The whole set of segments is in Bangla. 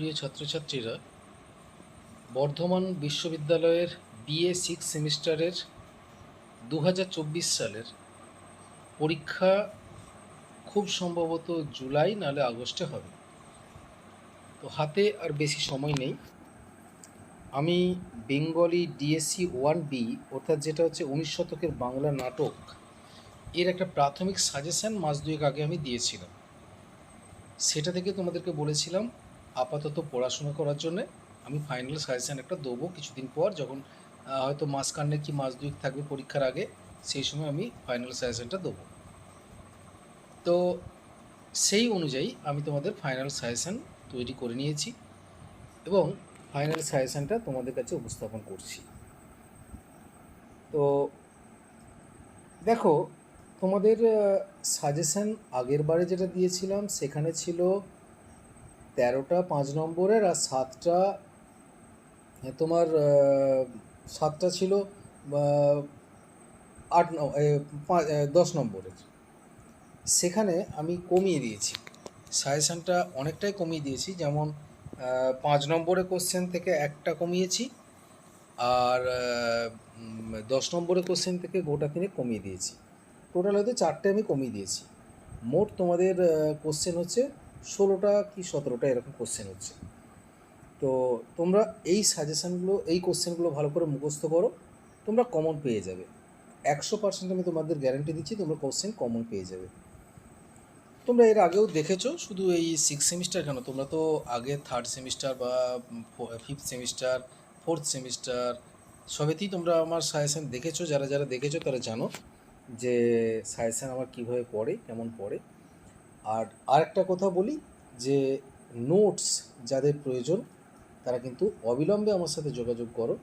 প্রিয় ছাত্রছাত্রীরা বর্ধমান বিশ্ববিদ্যালয়ের বিএ সিক্স সেমিস্টারের দু হাজার চব্বিশ সালের পরীক্ষা খুব সম্ভবত জুলাই, নালে আগস্টে হবে। তো হাতে আর বেশি সময় নেই। আমি বেঙ্গলি ডিএসসি ওয়ান বি অর্থাৎ যেটা হচ্ছে উনিশ শতকের বাংলা নাটক, এর একটা প্রাথমিক সাজেশন মাস দুয়েক আগে আমি দিয়েছিলাম। সেটা থেকে তোমাদেরকে বলেছিলাম আপাতত পড়াশোনা করার জন্যে আমি ফাইনাল সাজেশান একটা দেবো কিছুদিন পর যখন হয়তো মাস কান্নে কি মাস দুই থাকবে পরীক্ষার আগে, সেই সময় আমি ফাইনাল সাজেশানটা দেবো। তো সেই অনুযায়ী আমি তোমাদের ফাইনাল সাজেশান তৈরি করে নিয়েছি এবং ফাইনাল সাজেশানটা তোমাদের কাছে উপস্থাপন করছি। তো দেখো, তোমাদের সাজেশান আগের বারে যেটা দিয়েছিলাম সেখানে ছিল তেরোটা, পাঁচ নম্বরের আর সাতটা তোমার সাতটা ছিল আট দশ নম্বরের। সেখানে আমি কমিয়ে দিয়েছি। সাজেশানটা অনেকটাই কমিয়ে দিয়েছি। যেমন পাঁচ নম্বরের কোশ্চেন থেকে একটা কমিয়েছি, আর দশ নম্বরের কোশ্চেন থেকে গোটা তিনে কমিয়ে দিয়েছি। টোটাল হয়তো চারটে আমি কমিয়ে দিয়েছি। মোট তোমাদের কোশ্চেন হচ্ছে ষোলোটা কি সতেরোটা এরকম কোশ্চেন হচ্ছে। তো তোমরা এই সাজেশানগুলো এই কোশ্চেনগুলো ভালো করে মুখস্থ করো, তোমরা কমন পেয়ে যাবে। একশো পার্সেন্ট আমি তোমাদের গ্যারান্টি দিচ্ছি, তোমরা কোশ্চেন কমন পেয়ে যাবে। তোমরা এর আগেও দেখেছ, শুধু এই সিক্স সেমিস্টার কেন? তোমরা তো আগে থার্ড সেমিস্টার বা ফিফথ সেমিস্টার ফোর্থ সেমিস্টার সবেতেই তোমরা আমার সাজেশান দেখেছ। যারা যারা দেখেছ তারা জানো যে সাজেশান আমার কীভাবে পড়ে, কেমন পড়ে। আর আরেকটা কথা বলি যে নোটস যাদের প্রয়োজন, তারা কিন্তু অবিলম্বে আমার সাথে যোগাযোগ করো।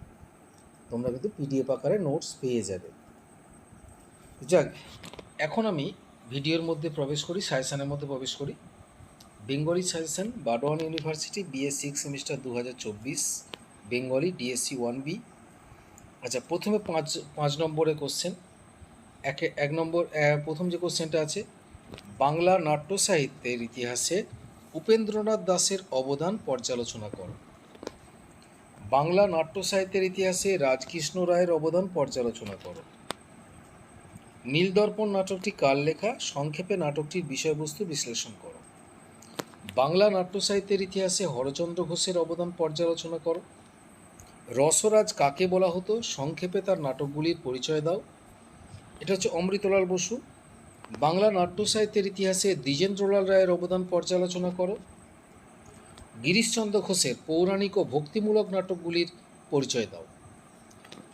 তোমরা কিন্তু পিডিএফ আকারে নোটস পেয়ে যাবে। যাক, এখন আমি ভিডিওর মধ্যে প্রবেশ করি, সাজেশানের মধ্যে প্রবেশ করি। Bengali suggestion Burdwan university BS six semester দু হাজার চব্বিশ, বেঙ্গলি ডিএসসি ওয়ান বি আচ্ছা প্রথমে পাঁচ পাঁচ নম্বরের কোশ্চেন একে, এক নম্বর প্রথম যে কোশ্চেনটা আছে বাংলা নাট্য সাহিত্যের ইতিহাসে উপেন্দ্রনাথ দাসের অবদান পর্যালোচনা করো। বাংলা নাট্য সাহিত্যের ইতিহাসে রাজকৃষ্ণ রায়ের অবদান পর্যালোচনা করো। নীলদর্পণ নাটকটি কার লেখা? সংক্ষেপে নাটকটির বিষয়বস্তু বিশ্লেষণ করো। বাংলা নাট্য সাহিত্যের ইতিহাসে হরচন্দ্র ঘোষের অবদান পর্যালোচনা করো। রসরাজ কাকে বলা হতো? সংক্ষেপে তার নাটকগুলির পরিচয় দাও। এটা হচ্ছে অমৃতলাল বসু। বাংলা নাট্য সাহিত্যের ইতিহাসে দ্বিজেন্দ্রলাল রায়ের অবদান পর্যালোচনা করো। গিরিশচন্দ্র ঘোষের পৌরাণিক ও ভক্তিমূলক নাটকগুলির পরিচয় দাও।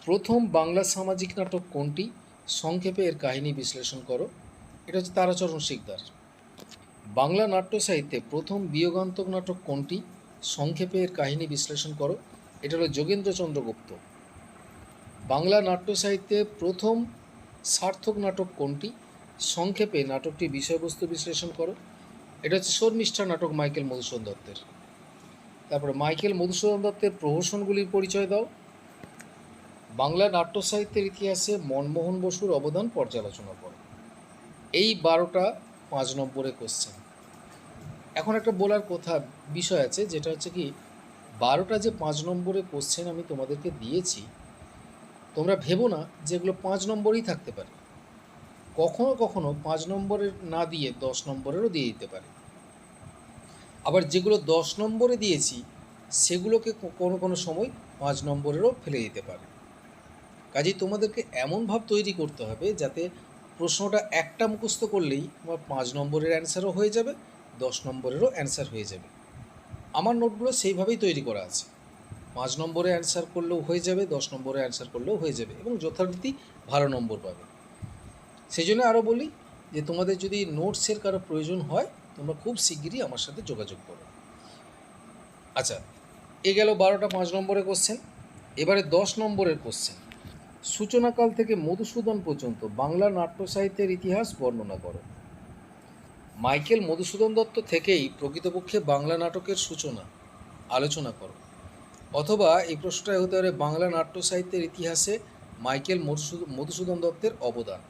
প্রথম বাংলা সামাজিক নাটক কোনটি? সংক্ষেপে এর কাহিনী বিশ্লেষণ করো। এটা হচ্ছে তারাচরণ শিকদার। বাংলা নাট্য সাহিত্যে প্রথম বিয়োগান্তক নাটক কোনটি? সংক্ষেপে এর কাহিনী বিশ্লেষণ করো। এটা হলো যোগেন্দ্রচন্দ্র গুপ্ত। বাংলা নাট্য সাহিত্যে প্রথম সার্থক নাটক কোনটি? সংক্ষেপে নাটকটি বিষয়বস্তু বিশ্লেষণ করো। এটা হচ্ছে শর্মিষ্ঠা নাটক মাইকেল মধুসূদন দত্তের। তারপরে মাইকেল মধুসূদন দত্তের প্রহসনগুলির পরিচয় দাও। বাংলা নাট্য সাহিত্যের ইতিহাসে মনমোহন বসুর অবদান পর্যালোচনা করো। এই বারোটা পাঁচ নম্বরে কোশ্চেন এখন একটা বলার কথা, বিষয় আছে, যেটা হচ্ছে কি, বারোটা যে পাঁচ নম্বরে কোশ্চেন আমি তোমাদেরকে দিয়েছি, তোমরা ভেবো না যেগুলো পাঁচ নম্বরই থাকতে পারে। কখনো কখনো পাঁচ নম্বরের না দিয়ে দশ নম্বরেরও দিয়ে দিতে পারে। আবার যেগুলো দশ নম্বরে দিয়েছি, সেগুলোকে কোনো কোনো সময় পাঁচ নম্বরেরও ফেলে দিতে পারে। কাজেই তোমাদেরকে এমন ভাব তৈরি করতে হবে যাতে প্রশ্নটা একটা মুখস্থ করলেই তোমার পাঁচ নম্বরের অ্যান্সারও হয়ে যাবে, দশ নম্বরেরও অ্যান্সার হয়ে যাবে। আমার নোটগুলো সেইভাবেই তৈরি করা আছে। পাঁচ নম্বরে অ্যান্সার করলেও হয়ে যাবে, দশ নম্বরে অ্যান্সার করলেও হয়ে যাবে এবং যথারীতি ভালো নম্বর পাবে। সেই জন্য আরও বলি যে তোমাদের যদি নোটসের কারও প্রয়োজন হয়, তোমরা খুব শিগগিরই আমার সাথে যোগাযোগ করো। আচ্ছা এ গেল বারোটা পাঁচ নম্বরের কোশ্চেন এবারে দশ নম্বরের কোশ্চেন সূচনাকাল থেকে মধুসূদন পর্যন্ত বাংলা নাট্য সাহিত্যের ইতিহাস বর্ণনা করো। মাইকেল মধুসূদন দত্ত থেকেই প্রকৃতপক্ষে বাংলা নাটকের সূচনা আলোচনা করো। অথবা এই প্রশ্নটাই হতে পারে বাংলা নাট্য সাহিত্যের ইতিহাসে মাইকেল মধুসূদন দত্তের অবদান।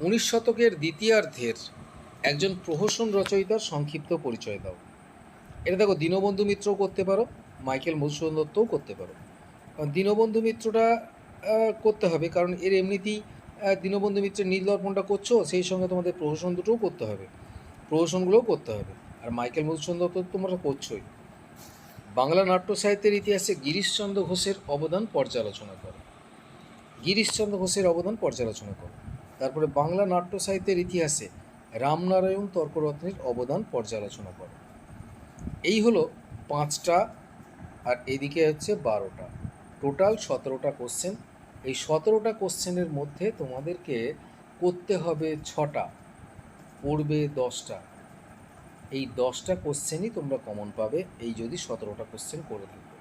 উনিশ শতকের দ্বিতীয়ার্ধের একজন প্রহসন রচয়িতার সংক্ষিপ্ত পরিচয় দাও। এটা দেখো, দীনবন্ধু মিত্রও করতে পারো, মাইকেল মধুসূদন দত্তও করতে পারো। কারণ দীনবন্ধু মিত্রটা করতে হবে, কারণ এর এমনিতেই দীনবন্ধু মিত্রের নীলদর্পণটা করছ, সেই সঙ্গে তোমাদের প্রহসন দুটোও করতে হবে। প্রহসনগুলোও করতে হবে। আর মাইকেল মধুসূদন দত্ত তোমরা করছোই। বাংলা নাট্য সাহিত্যের ইতিহাসে গিরিশচন্দ্র ঘোষের অবদান পর্যালোচনা করো। গিরিশচন্দ্র ঘোষের অবদান পর্যালোচনা করো। তারপরে বাংলা নাট্য সাহিত্যের ইতিহাসে রামনারায়ণ তর্করত্নের অবদান পর্যালোচনা করো। এই হলো পাঁচটা আর এদিকে হচ্ছে বারোটা। টোটাল সতেরোটা কোশ্চেন এই সতেরোটা কোশ্চেনের মধ্যে তোমাদেরকে করতে হবে ছটা, পড়বে দশটা। এই দশটা কোশ্চেনই তোমরা কমন পাবে। এই যদি সতেরোটা কোশ্চেন করে থাকো।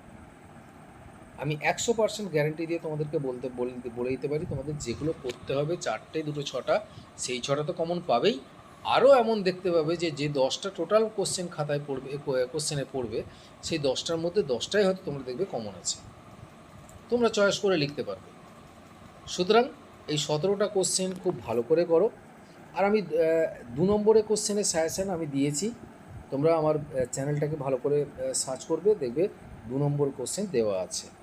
আমি একশো পার্সেন্ট গ্যারেন্টি দিয়ে তোমাদেরকে বলতে, বলে দিতে- পারি। তোমাদের যেগুলো করতে হবে, চারটে, দুটো, ছটা, সেই ছটা তো কমন পাবেই। আরও এমন দেখতে পাবে যে যে দশটা টোটাল কোশ্চেন খাতায় পড়বে কোশ্চেনে পড়বে, সেই দশটার মধ্যে দশটাই হয়তো তোমরা দেখবে কমন আছে। তোমরা চয়েস করে লিখতে পারবে। সুতরাং এই সতেরোটা কোশ্চেন খুব ভালো করে করো। আর আমি দু নম্বরে কোশ্চেনের সাজেশান আমি দিয়েছি। তোমরা আমার চ্যানেলটাকে ভালো করে সার্চ করবে, দেখবে দু নম্বর কোশ্চেন দেওয়া আছে।